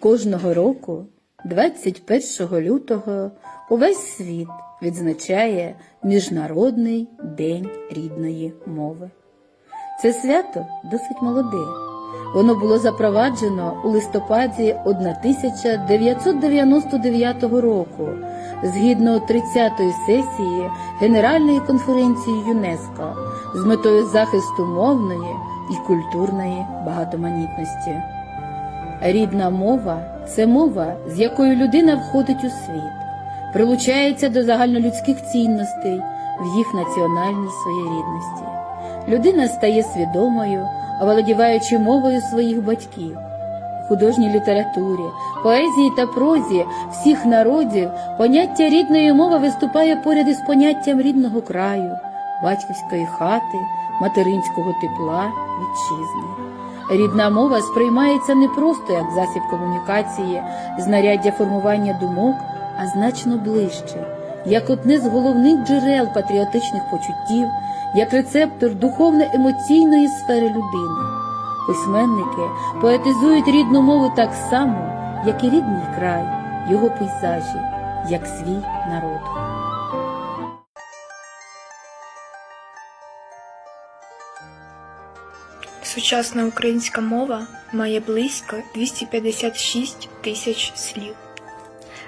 Кожного року, 21 лютого, увесь світ відзначає Міжнародний день рідної мови. Це свято досить молоде. Воно було запроваджено у листопаді 1999 року згідно 30-ї сесії Генеральної конференції ЮНЕСКО з метою захисту мовної і культурної багатоманітності. Рідна мова це мова, з якою людина входить у світ, прилучається до загальнолюдських цінностей в їх національній своєрідності. Людина стає свідомою, оволодіваючи мовою своїх батьків. У художній літературі, поезії та прозі всіх народів поняття рідної мови виступає поряд із поняттям рідного краю, батьківської хати, материнського тепла, вітчизни. Рідна мова сприймається не просто як засіб комунікації, знаряддя формування думок, а значно ближче, як одне з головних джерел патріотичних почуттів, як рецептор духовно-емоційної сфери людини. Письменники поетизують рідну мову так само, як і рідний край, його пейзажі, як свій народ. Сучасна українська мова має близько 256 тисяч слів.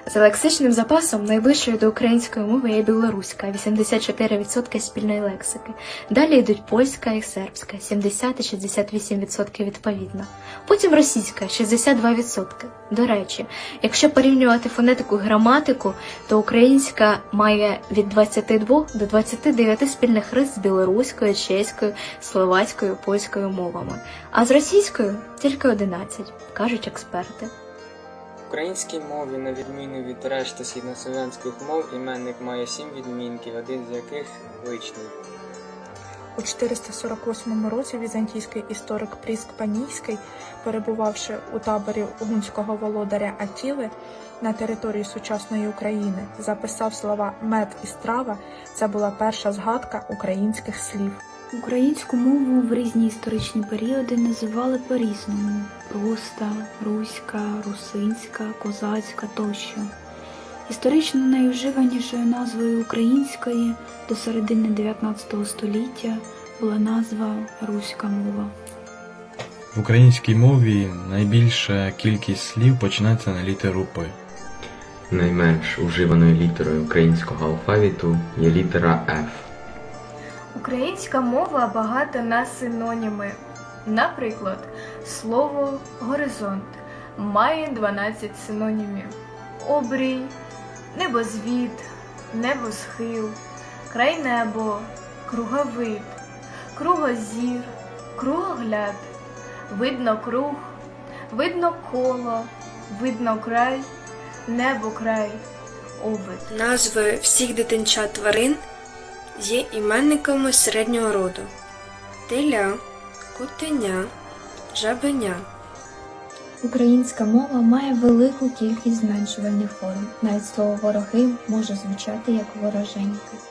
За лексичним запасом найближчою до української мови є білоруська 84% спільної лексики. Далі йдуть польська і сербська 70 і 68% відповідно. Потім російська 62%. До речі, якщо порівнювати фонетику і граматику, то українська має від 22 до 29 спільних рис з білоруською, чеською, словацькою, польською мовами, а з російською тільки 11, кажуть експерти. Українській мові, на відміну від решти східнослов'янських мов, іменник має сім відмінків, один з яких личний. У 448 році візантійський історик Пріск Панійський, перебувавши у таборі гунського володаря Атіли на території сучасної України, записав слова мед і страва. Це була перша згадка українських слів. Українську мову в різні історичні періоди називали по-різному: руста, руська, русинська, козацька тощо. Історично найвживанішою назвою української до середини 19 століття була назва руська мова. В українській мові найбільша кількість слів починається на літеру П. Найменш уживаною літерою українського алфавіту є літера F. Українська мова багата на синоніми. Наприклад, слово горизонт має 12 синонімів: обрій, небозвід, небосхил, край небо, круговид, кругозір, кругогляд, видно круг, видно коло, видно край, небо край, обид. Назви всіх дитинчат тварин є іменниками середнього роду: теля, кутеня, жабеня. Українська мова має велику кількість зменшувальних форм. Навіть слово вороги може звучати як вороженьки.